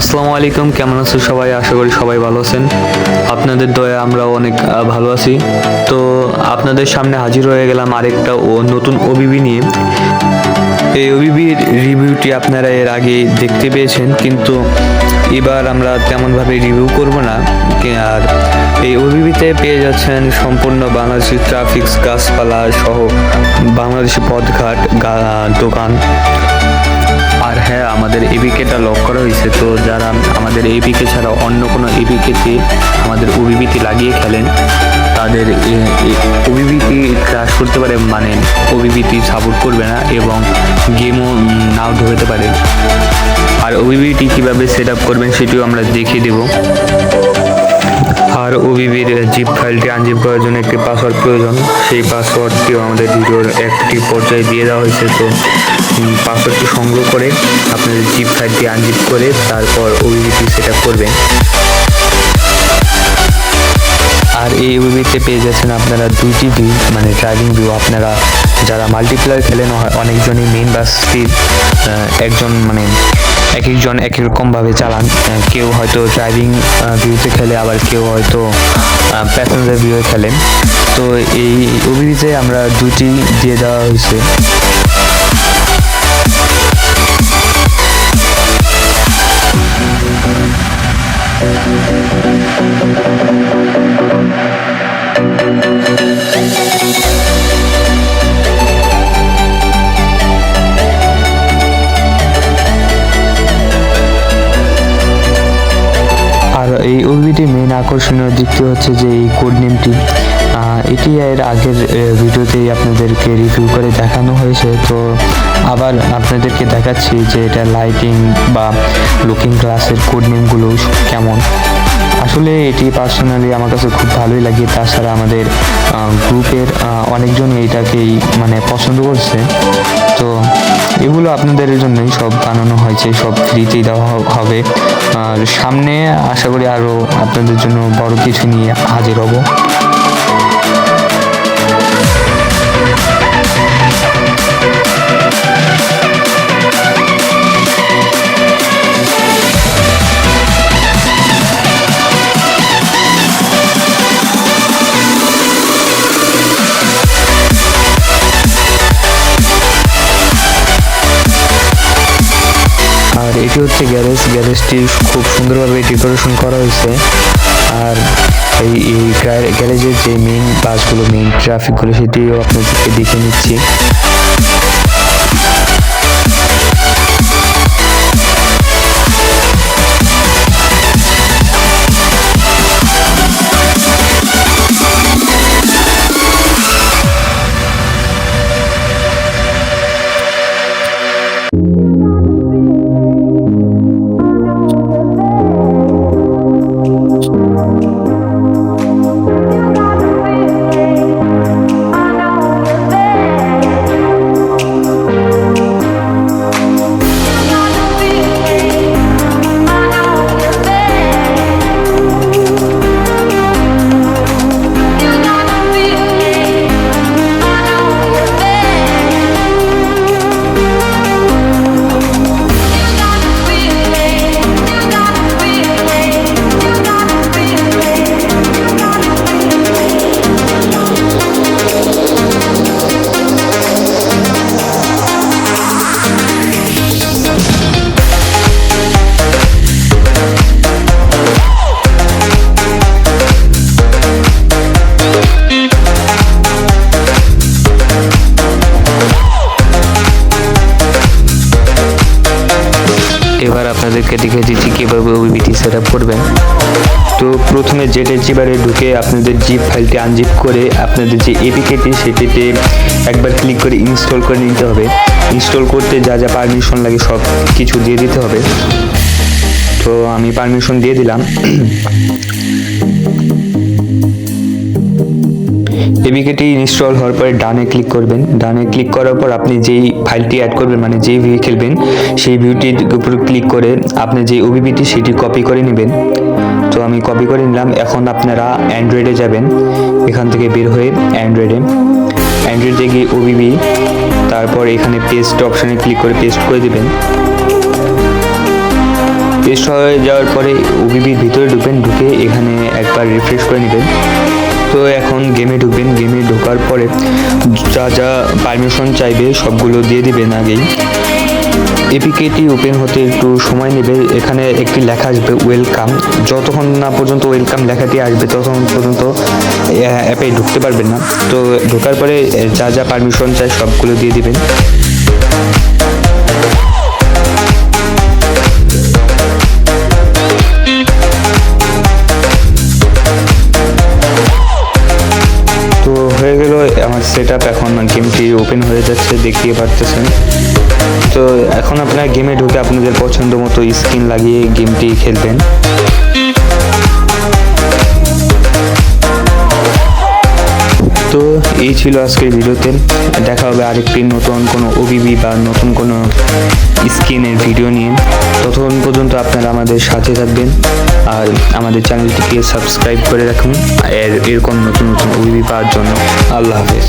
আসসালামু আলাইকুম, কেমন আছো সবাই? আশা করি সবাই ভালো আছেন। আপনাদের দয়া আমরা অনেক ভালো আছি। তো আপনাদের সামনে হাজির হয়ে গেলাম আরেকটা ও নতুন ওবিবি নিয়ে। এই ওবিবির রিভিউটি আপনারা এর আগে দেখতে পেয়েছেন, কিন্তু এবার আমরা তেমনভাবে রিভিউ করব না। আর এই ওবিবিতে পেয়ে যাচ্ছেন সম্পূর্ণ বাংলাদেশি ট্রাফিক্স, গাছপালা সহ বাংলাদেশি পথঘাট দোকান। হ্যাঁ আমাদের এবিকেটা লক করা হয়েছে। তো যারা আমাদের এবিকে ছাড়া অন্য কোনো এবিকেতে আমাদের ওবিবিটি লাগিয়ে খেলেন, তাদের ওবিবিটি ক্রাশ করতে পারে মানে ওবিবিটি সাপোর্ট করবে না এবং গেমও নাও ধরতে পারে। আর ওবিবিটি কীভাবে সেট আপ করবেন সেটিও আমরা দেখিয়ে দেবো। আর ওবিবির জিপ ফাইলটি আনজিপ করার জন্য একটি পাসওয়ার্ড প্রয়োজন। সেই পাসওয়ার্ডটিও আমাদের ভিডিওর একটি পর্যায়ে দিয়ে দেওয়া হয়েছে। তো পাসওয়ার্ডটি সংগ্রহ করে আপনাদের জিপ ফাইলটি আনজিপ করে তারপর ওবিবিটি সেট করবেন। আর এই ওবিবিতে পেয়ে যাচ্ছেন আপনারা দুইটি ভিউ মানে ড্রাইভিং ভিউ আপনারা যারা মাল্টিপ্লেয়ার খেলেন অনেকজনই মেইন বাসটির একজন মানে এক একজন এক এক রকমভাবে চালান কেউ হয়তো ড্রাইভিং ভিউতে খেলে, আবার কেউ হয়তো প্যাসেঞ্জার ভিউয়ে খেলেন তো এই ওবিবিতে আমরা দুটি দিয়ে দেওয়া হয়েছে। আর আকর্ষণীয় দিকটি হচ্ছে যে এই কোড নেমটি এটি এর আগের ভিডিওতেই আপনাদেরকে রিভিউ করে দেখানো হয়েছে। তো আবার আপনাদেরকে দেখাচ্ছি যে এটা লাইটিং বা লুকিং গ্লাসের কোড নেমগুলো কেমন। আসলে এটি পার্সোনালি আমার কাছে খুব ভালোই লাগে। তাছাড়া আমাদের গ্রুপের অনেকজনই এটাকেই মানে পছন্দ করছে। এগুলো আপনাদের জন্যই সব বানানো হয়েছে, সব ফ্রিতেই দেওয়া হবে। আর সামনে আশা করি আরও আপনাদের জন্য বড় কিছু নিয়ে হাজির হব। এটি হচ্ছে গ্যারেজ। গ্যারেজটি খুব সুন্দরভাবে ডেকোরেশন করা হয়েছে। আর এই এই গ্যা- গ্যারেজের যে মেইন বাসগুলো মেইন ট্রাফিকগুলো সেটিও আপনাদেরকে দেখে নিচ্ছি। এবার আপনাদেরকে দেখে যে কীভাবে বিটি সেট আপ করবেন। তো প্রথমে জেট জিবারে ঢুকে আপনাদের জিপ ফাইলটি আনজিপ করে আপনাদের যে এপিকেটি সেটিতে একবার ক্লিক করে ইনস্টল করে নিতে হবে। ইনস্টল করতে যা যা পারমিশন লাগে সব কিছু দিয়ে দিতে হবে। তো আমি পারমিশন দিয়ে দিলাম। এবিকেটি ইনস্টল হওয়ার পরে ডানে ক্লিক করবেন। ডানে ক্লিক করার পর আপনি যেই ফাইলটি অ্যাড করবেন মানে যেই ভিউ খেলবেন, সেই ভিউটির উপর ক্লিক করে আপনি যে ওবিবিটি সেটি কপি করে নেবেন। তো আমি কপি করে নিলাম। এখন আপনারা অ্যান্ড্রয়েডে যাবেন। এখান থেকে বের হয়ে অ্যান্ড্রয়েডে অ্যান্ড্রয়েডে গিয়ে ওবিবি তারপর এখানে পেস্ট অপশানে ক্লিক করে পেস্ট করে দিবেন। পেস্ট হয়ে যাওয়ার পরে ওবিবির ভিতরে চাইবে, সবগুলো দিয়ে দিবেন আগেই। এপিকেটি ওপেন হতে একটু সময় নেবে, এখানে একটি লেখা আসবে ওয়েলকাম যতক্ষণ না পর্যন্ত ওয়েলকাম লেখাটি আসবে, ততক্ষণ পর্যন্ত অ্যাপে ঢুকতে পারবেন না। তো ঢোকার পরে যা যা পারমিশন চাই, সবগুলো দিয়ে দিবেন। আমার সেট এখন গেমটি ওপেন হয়ে যাচ্ছে দেখিয়ে পারতেছেন। তো এখন আপনার গেমে ঢুকে আপনাদের পছন্দ মতো স্ক্রিন লাগিয়ে গেমটি খেলবেন। তো এই ছিল আজকের ভিডিওতে। দেখা হবে আরেকটি নতুন কোনো ওবিবি বা নতুন কোনো স্কিনের ভিডিও নিয়ে। ততক্ষণ পর্যন্ত আপনারা আমাদের সাথে থাকবেন আর আমাদের চ্যানেলটিকে সাবস্ক্রাইব করে রাখুন। এর, এরকম নতুন নতুন ওবিবি পাওয়ার জন্য। আল্লাহ হাফেজ।